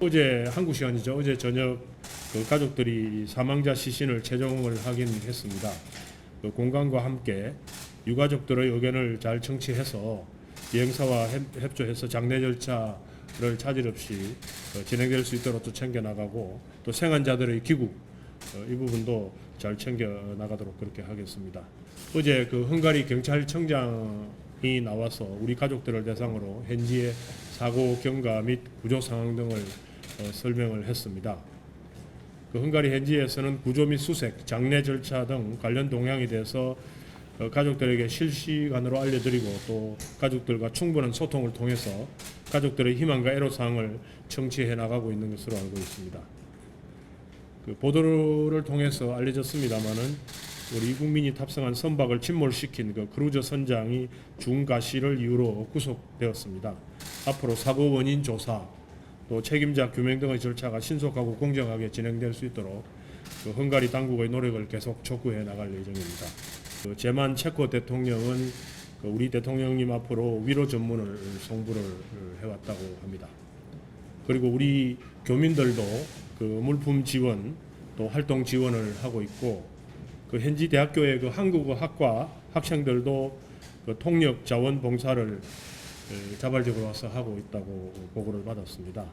어제 한국 시간이죠. 어제 저녁 그 가족들이 사망자 시신을 최종을 하긴 했습니다. 그 공간과 함께 유가족들의 의견을 잘 청취해서 비행사와 협- 협조해서 장례 절차를 차질 없이 어, 진행될 수 있도록 또 챙겨 나가고 또 생환자들의 귀국 어, 이 부분도 잘 챙겨 나가도록 그렇게 하겠습니다. 어제 그 헝가리 경찰청장이 나와서 우리 가족들을 대상으로 현지의 사고 경과 및 구조 상황 등을 어, 설명을 했습니다. 그 헝가리 현지에서는 구조 및 수색, 장례 절차 등 관련 동향에 대해서 어, 가족들에게 실시간으로 알려드리고 또 가족들과 충분한 소통을 통해서 가족들의 희망과 애로사항을 청취해 나가고 있는 것으로 알고 있습니다. 그 보도를 통해서 알려졌습니다마는 우리 국민이 탑승한 선박을 침몰시킨 그 크루저 선장이 중과실을 이유로 구속되었습니다. 앞으로 사고 원인 조사 또 책임자 규명 등의 절차가 신속하고 공정하게 진행될 수 있도록 그 헝가리 당국의 노력을 계속 촉구해 나갈 예정입니다. 그 제만 체코 대통령은 그 우리 대통령님 앞으로 위로 전문을 송부를 해왔다고 합니다. 그리고 우리 교민들도 그 물품 지원 또 활동 지원을 하고 있고 그 현지 대학교의 그 한국어 학과 학생들도 그 통역 자원 봉사를 에, 자발적으로 와서 하고 있다고 보고를 받았습니다.